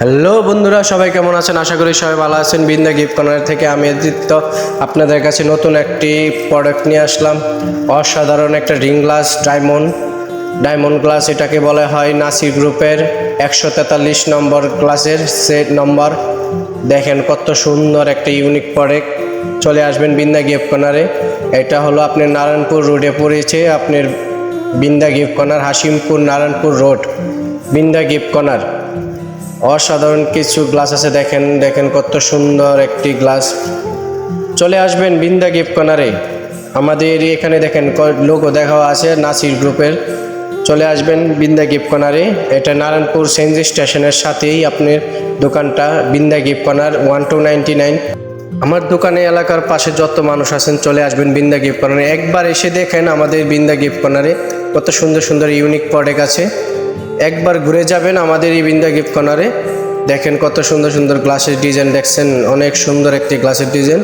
Hello বন্ধুরা, সবাই কেমন আছেন? আশা করি সবাই ভালো আছেন। বিন্দা গিফট কর্নার থেকে আমি আদিত্য আপনাদের কাছে নতুন একটি প্রোডাক্ট নিয়ে আসলাম। অসাধারণ একটা ring glass diamond diamond glass এটাকে বলা হয় নাসি গ্রুপের একশো তেতাল্লিশ নম্বর গ্লাসের সেট নম্বর দেখেন কত সুন্দর একটা ইউনিক প্রোডাক্ট চলে আসবেন বিন্দা গিফট কর্নারে। এটা হলো আপনার নারায়ণপুর রোডে পড়েছে আপনার Binda gift corner, Hasimpur Narayanpur road Binda gift corner. অসাধারণ কিছু গ্লাস আছে, দেখেন দেখেন কত সুন্দর একটি গ্লাস। চলে আসবেন বিন্দা গিফট কর্নারে। আমাদের এখানে দেখেন লোগো দেখা আছে, নাসির গ্রুপের। চলে আসবেন বিন্দা গিফট কর্নারে। এটা নারায়ণপুর সেনজি স্টেশনের সাথেই আপনার দোকানটা, Binda gift corner one two ninety nine. আমার দোকানে এলাকার পাশে যত মানুষ আছেন, চলে আসবেন বিন্দা গিফট কর্নারে। একবার এসে দেখেন আমাদের বিন্দা গিফট কর্নারে। কত সুন্দর সুন্দর ইউনিক প্রোডাক্ট আছে। একবার ঘুরে যাবেন আমাদের এই বিন্দা গিফট কর্নারে। দেখেন কত সুন্দর সুন্দর গ্লাসের ডিজাইন, দেখছেন অনেক সুন্দর একটি গ্লাসের ডিজাইন।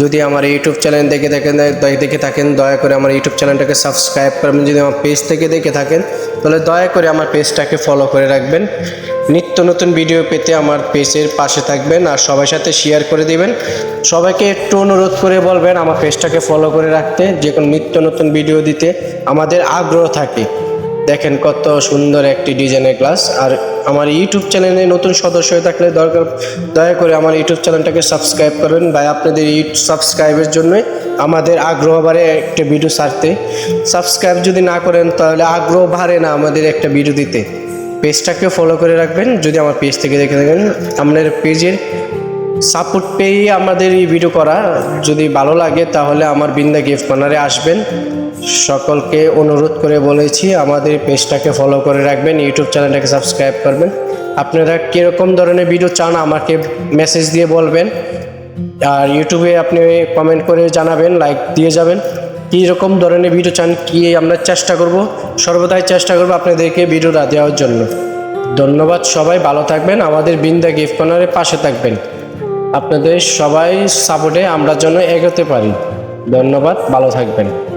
যদি আমার ইউটিউব চ্যানেল দেখে দেখেন দেখে থাকেন, দয়া করে আমার ইউটিউব চ্যানেলটাকে সাবস্ক্রাইব করবেন। যদি আমার পেজ থেকে দেখে থাকেন, তাহলে দয়া করে আমার পেজটাকে ফলো করে রাখবেন। নিত্য নতুন ভিডিও পেতে আমার পেজের পাশে থাকবেন আর সবার সাথে শেয়ার করে দিবেন। সবাইকে একটু অনুরোধ করে বলবেন, আমার পেজটাকে ফলো করে রাখতে। যে কোনো নিত্য নতুন ভিডিও দিতে আমাদের আগ্রহ থাকে। দেখেন কত সুন্দর একটি ডিজাইনের গ্লাস। আর আমার ইউটিউব চ্যানেলে নতুন সদস্য হয়ে থাকলে দরকার, দয়া করে আমার ইউটিউব চ্যানেলটাকে সাবস্ক্রাইব করবেন। ভাই, আপনাদের সাবস্ক্রাইবের জন্যই আমাদের আগ্রহ বাড়ে একটা ভিডিও ছাড়তে। সাবস্ক্রাইব যদি না করেন, তাহলে আগ্রহ বাড়ে না আমাদের একটা ভিডিও দিতে। পেজটাকে ফলো করে রাখবেন। যদি আমার পেজ থেকে দেখে থাকেন আপনার পেজের সাপোর্ট পেয়েই আমাদের এই ভিডিও করা। যদি ভালো লাগে, তাহলে আমার বিন্দা গিফট কর্নারে আসবেন। সকলকে অনুরোধ করে বলেছি আমাদের পেজটাকে ফলো করে রাখবেন ইউটিউব চ্যানেলটাকে সাবস্ক্রাইব করবেন। আপনারা কীরকম ধরনের ভিডিও চান আমাকে মেসেজ দিয়ে বলবেন। আর ইউটিউবে আপনি কমেন্ট করে জানাবেন লাইক দিয়ে যাবেন। কী রকম ধরনের ভিডিও চান, কি আমরা চেষ্টা করব, সর্বদাই চেষ্টা করব আপনাদেরকে ভিডিওটা দেওয়ার জন্য। ধন্যবাদ সবাই, ভালো থাকবেন। আমাদের বিন্দা গিফট কর্নারের পাশে থাকবেন। আপনাদের সবাই সাপোর্টে আমরা যেন এগোতে পারি। ধন্যবাদ, ভালো থাকবেন।